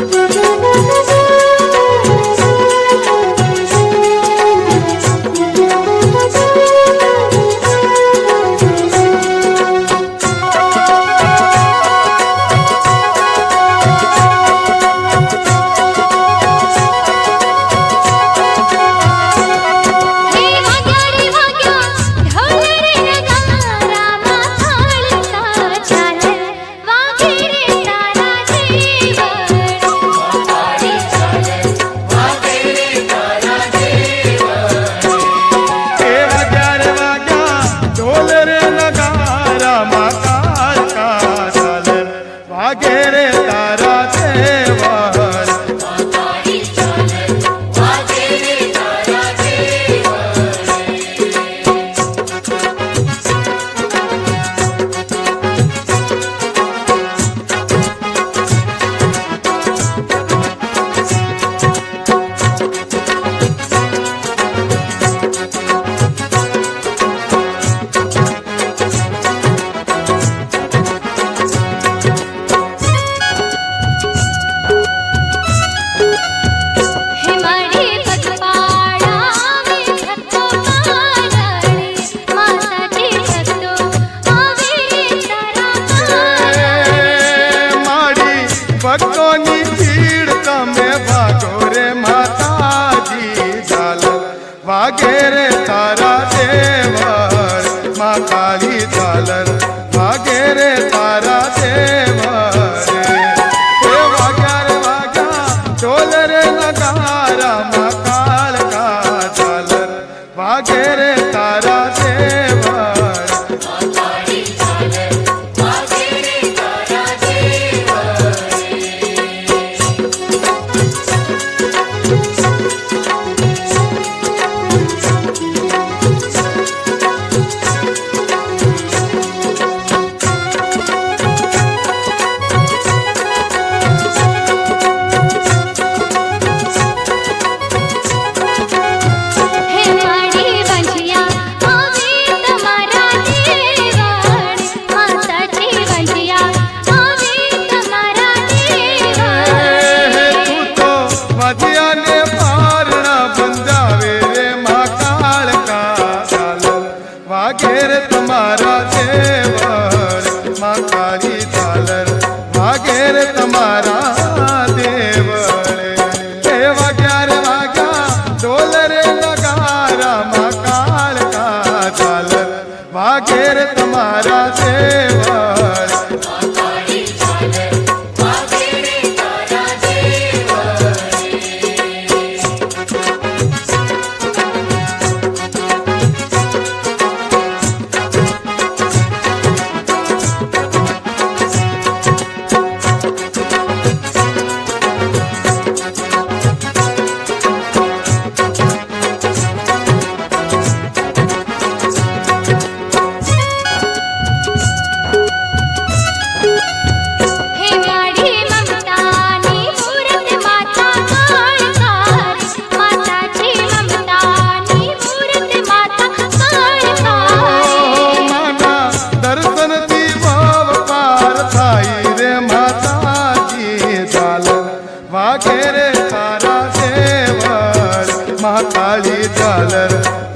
હે I'm not Sara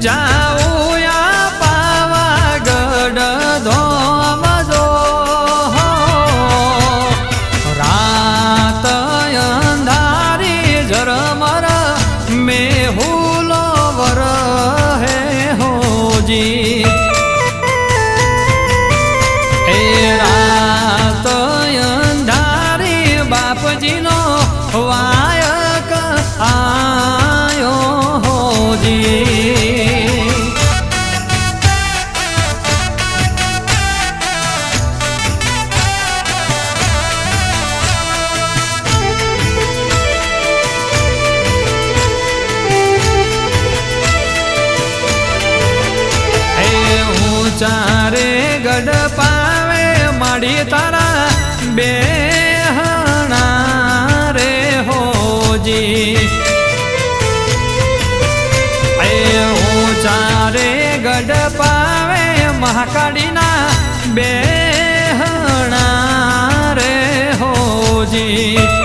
જા ચારે ગઢ પાવે માડી તારા બે રે હોજી. હું ચારે ગઢ પાવે મહાકાળીના બે રે હોજી.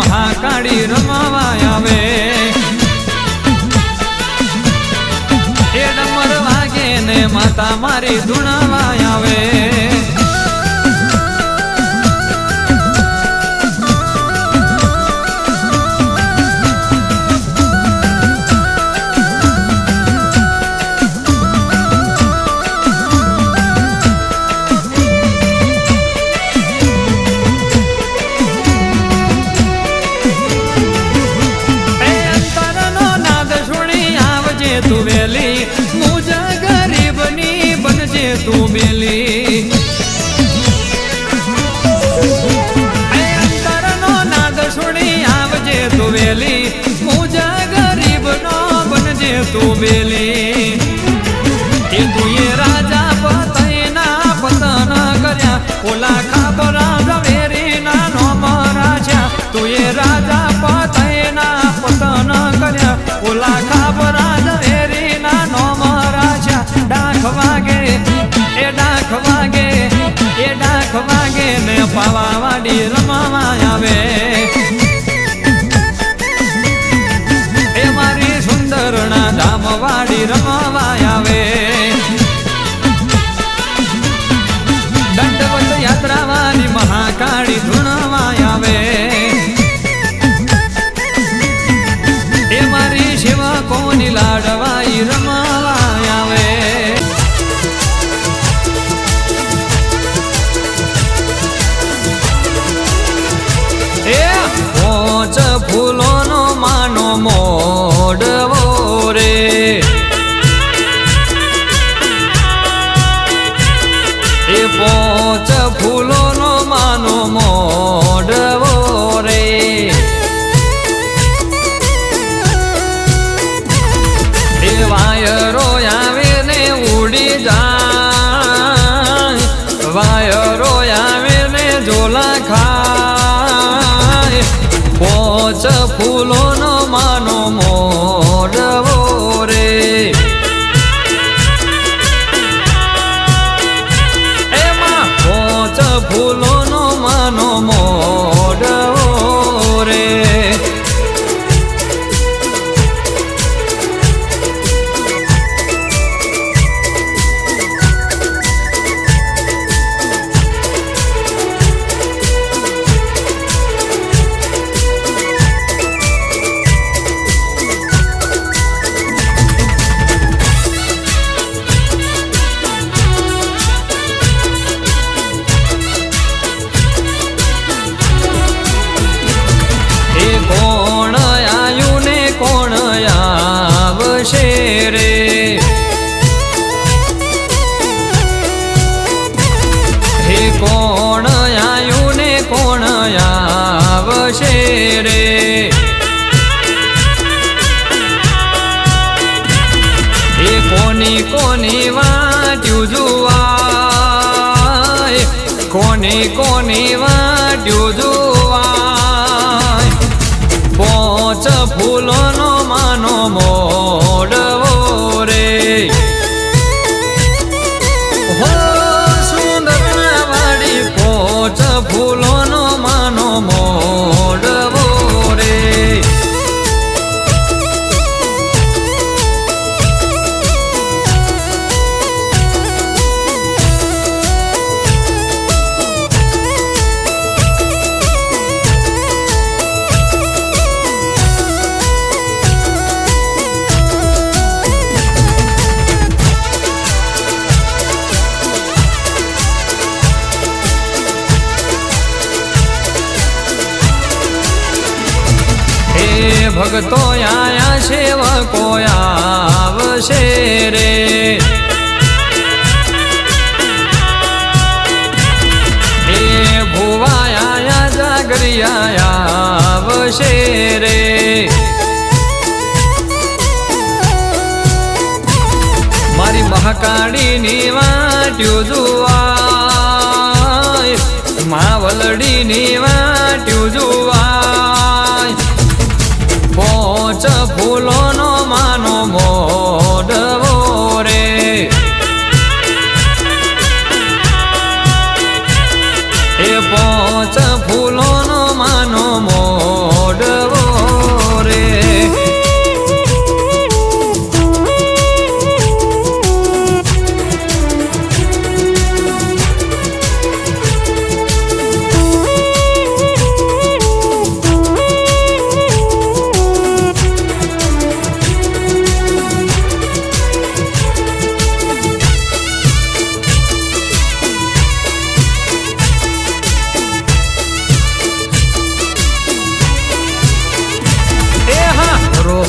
મહાકાળી રમાવા આવે. એ ડમર વાગે ને માતા મારી ધૂણાવા આવે. ઉમેલી અંતરનો નાદ આવજે તું વેલી. મુજા ગરીબનો બનજે તું ડાખ વાગે, એ ડાખ વાગે, ને પાવા વાડી રમાવા આવે. એ મારી સુંદર ના ધામ વાડી રમાવા આવે. દંડવત યાત્રા વાળી મહાકાળી ધૂણવા આવે. એ મારી શિવ કોની લાડવાઈ રમા વાટ્યું જુવાય. માવલડીની વાટ્યું જુવાય.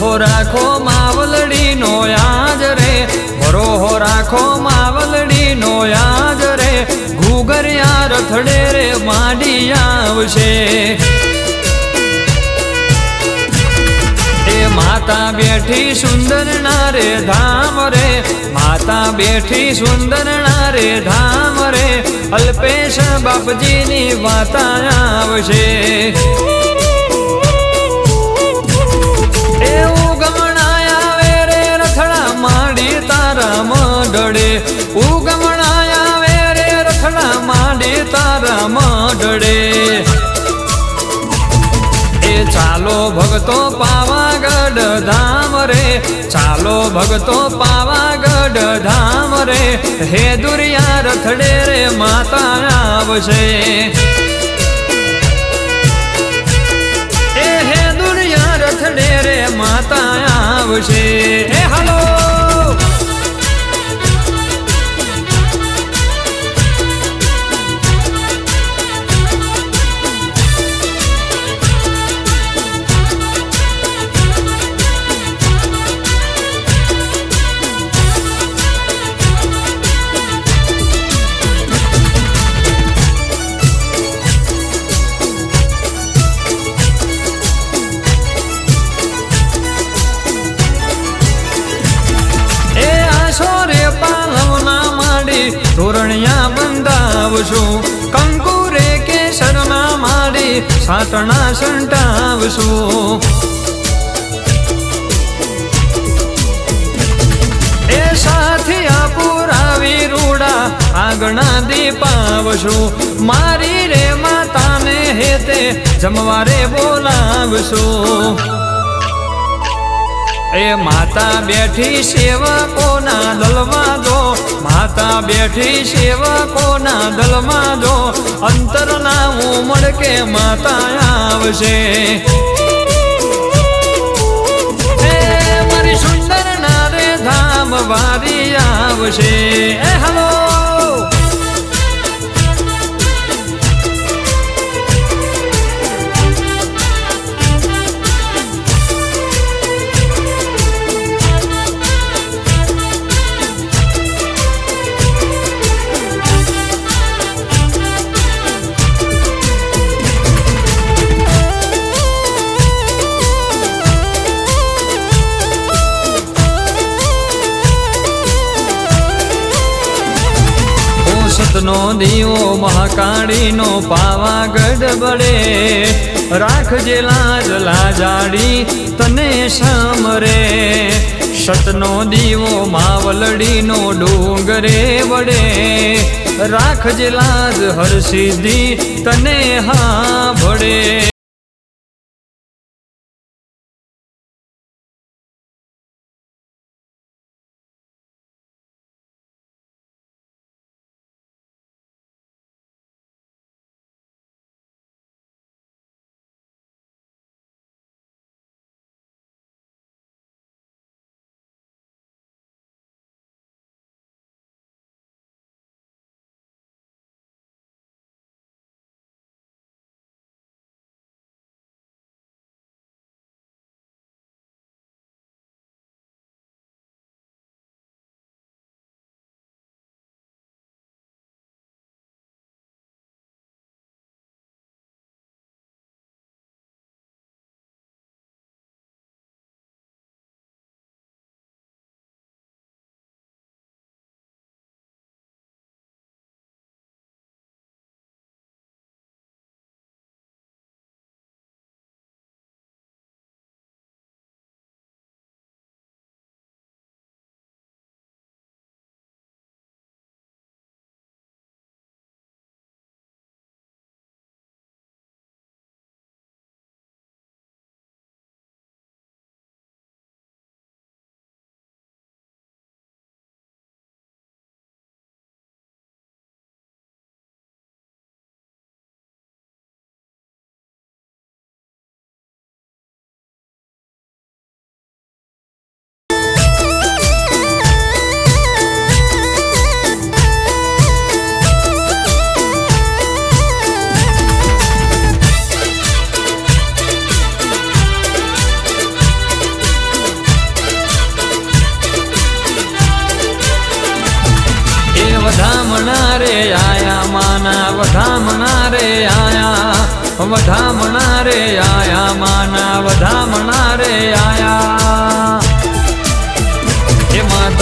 હા રાખો માવલડી નો યાદ રે. રોહો રાખો માવલડી નો યાદ રે. ઘૂગરિયા રથડે રે, માડી આવશે. માતા બેઠી સુંદર ના રે ધામ રે. માતા બેઠી સુંદર ના રે ધામ રે. અલ્પેશ બાપજીની વાતા આવશે. એવું ગમણાયા વે રે, રથડા માંડી તારા મડડે ઉગમણાયા વે રે, રથડા માંડી તારા એ ચાલો ભગતો પાવાગઢ ધામ રે, ચાલો ભગતો પાવાગઢ ધામ રે. હે દુરિયા રથડે રે, માતા આવશે દુનિયા રથડે રે માતા આવશે. હે હાલો. બંધાવશું કંકુરે રે કેસરના માડી સાટણા સંટાવશું. એ સાથિયા પુરાવી રૂડા આગણા દીપાવશું. મારી રે માતાને હેતે જમવારે બોલાવશું. એ માતા બેઠી સેવકોના દલમાં દો માતા બેઠી સેવકોના દલમાં દો અંતરના ઉમળ કે માતા આવશે. મારી સુંદર ના રે ધામ વારી આવશે. બળે રાખજે લાજ, લાજાડી, તને સામરે સતનો દીવો માવલડીનો ડુંગરે વડે રાખજે લાજ, હરસિદ્ધિ, તને હા ભળે.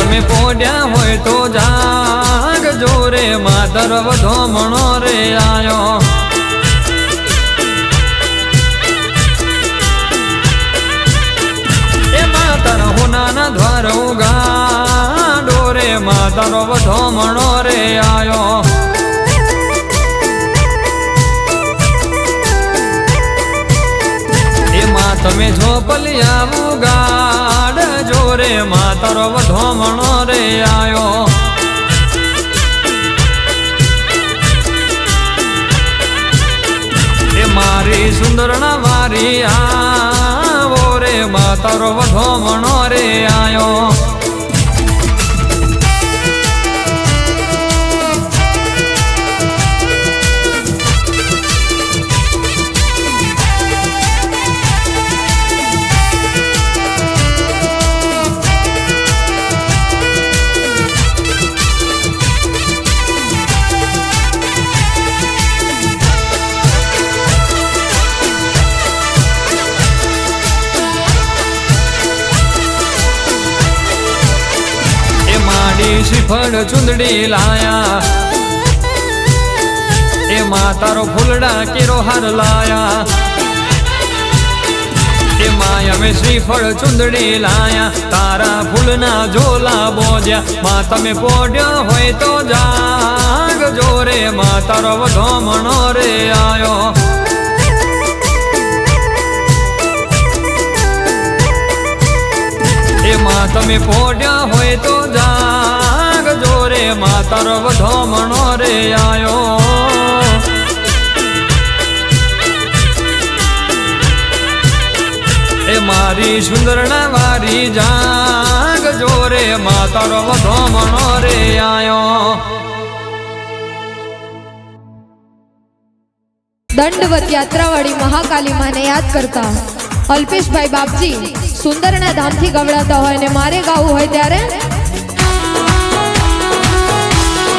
તમે પોડ્યા હોય તો જાગ જોરે માતર વધો મણો રે, આયો. એ માતર હોનાના દ્વાર ઉગા ડોરે માતરો વધો મણો રે, આયો. તમે ઝોપલિયા ઉગાડ જોરે માતરો વધો મણો રે આયો. એ મારી સુંદર મારી આવો રે માતારો વધો મણો રે આયો. શ્રીફળ ચુંદડી લાયા. એ માતારો ફૂલડા કેરો હાર લાયા. એ માય અમે શ્રીફળ ચુંદડી લાયા. તારા ફૂલના ઝોલા બોજ્યા. માં તમે પોડ્યો હોય તો જાગ જોરે માતારો વધો મણો રે આયો. એમાં તમે પોડ્યા હોય તો જાગ જોરે માતર વધો મણો રે આયો. એ મારી સુંદરના વારી જાગ જોરે માતર વધો મણો રે આયો. દંડવત યાત્રાવાળી મહાકાલી માને યાદ કરતા, અલ્પેશભાઈ બાપજી, સુંદરના ધામથી ગવડાતા હોય ને મારે ગાવું હોય ત્યારે?